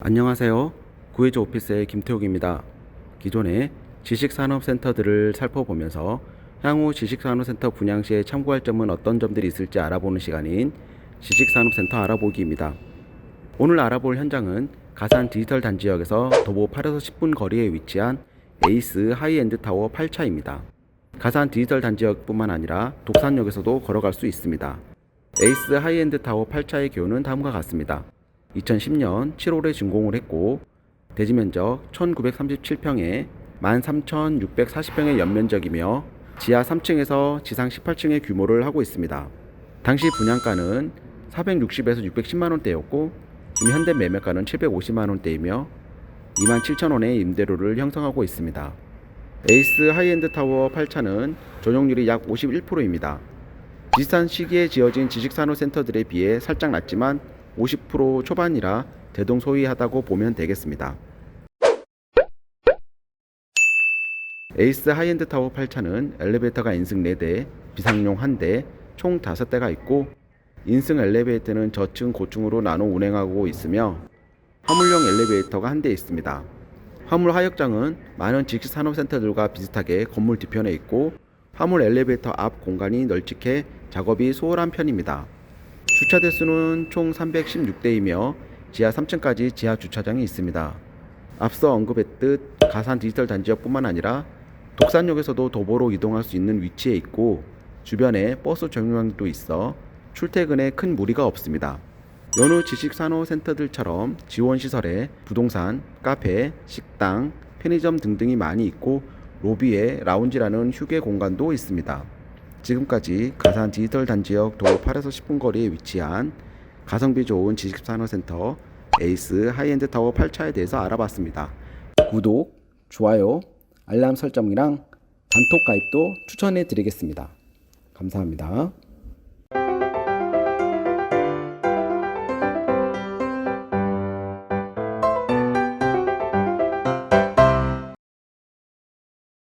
안녕하세요. 구해조 오피스의 김태욱입니다. 기존의 지식산업센터들을 살펴보면서 향후 지식산업센터 분양 시에 참고할 점은 어떤 점들이 있을지 알아보는 시간인 지식산업센터 알아보기입니다. 오늘 알아볼 현장은 가산 디지털 단지역에서 도보 8에서 10분 거리에 위치한 에이스 하이엔드 타워 8차입니다. 가산 디지털 단지역뿐만 아니라 독산역에서도 걸어갈 수 있습니다. 에이스 하이엔드 타워 8차의 기호는 다음과 같습니다. 2010년 7월에 준공을 했고 대지 면적 1937평에 13,640평의 연면적이며 지하 3층에서 지상 18층의 규모를 하고 있습니다. 당시 분양가는 460에서 610만 원대였고 지금 현대 매매가는 750만 원대이며 2만 7천 원의 임대료를 형성하고 있습니다. 에이스 하이엔드 타워 8차는 전용률이 약 51%입니다. 비슷한 시기에 지어진 지식산업센터들에 비해 살짝 낮지만 50% 초반이라 대동소이하다고 보면 되겠습니다. 에이스 하이엔드 타워 8차는 엘리베이터가 인승 4대, 비상용 1대, 총 5대가 있고 인승 엘리베이터는 저층, 고층으로 나눠 운행하고 있으며 화물용 엘리베이터가 한 대 있습니다. 화물 하역장은 많은 직시산업센터들과 비슷하게 건물 뒤편에 있고 화물 엘리베이터 앞 공간이 널찍해 작업이 수월한 편입니다. 주차 대수는 총 316대이며 지하 3층까지 지하 주차장이 있습니다. 앞서 언급했듯 가산 디지털 단지역뿐만 아니라 독산역에서도 도보로 이동할 수 있는 위치에 있고 주변에 버스 정류장도 있어 출퇴근에 큰 무리가 없습니다. 여느 지식산업센터들처럼 지원시설에 부동산, 카페, 식당, 편의점 등등이 많이 있고 로비에 라운지라는 휴게 공간도 있습니다. 지금까지 가산 디지털 단지역 도로 8에서 10분 거리에 위치한 가성비 좋은 지식 산업센터 에이스 하이엔드 타워 8차에 대해서 알아봤습니다. 구독, 좋아요, 알람 설정이랑 단톡 가입도 추천해 드리겠습니다. 감사합니다.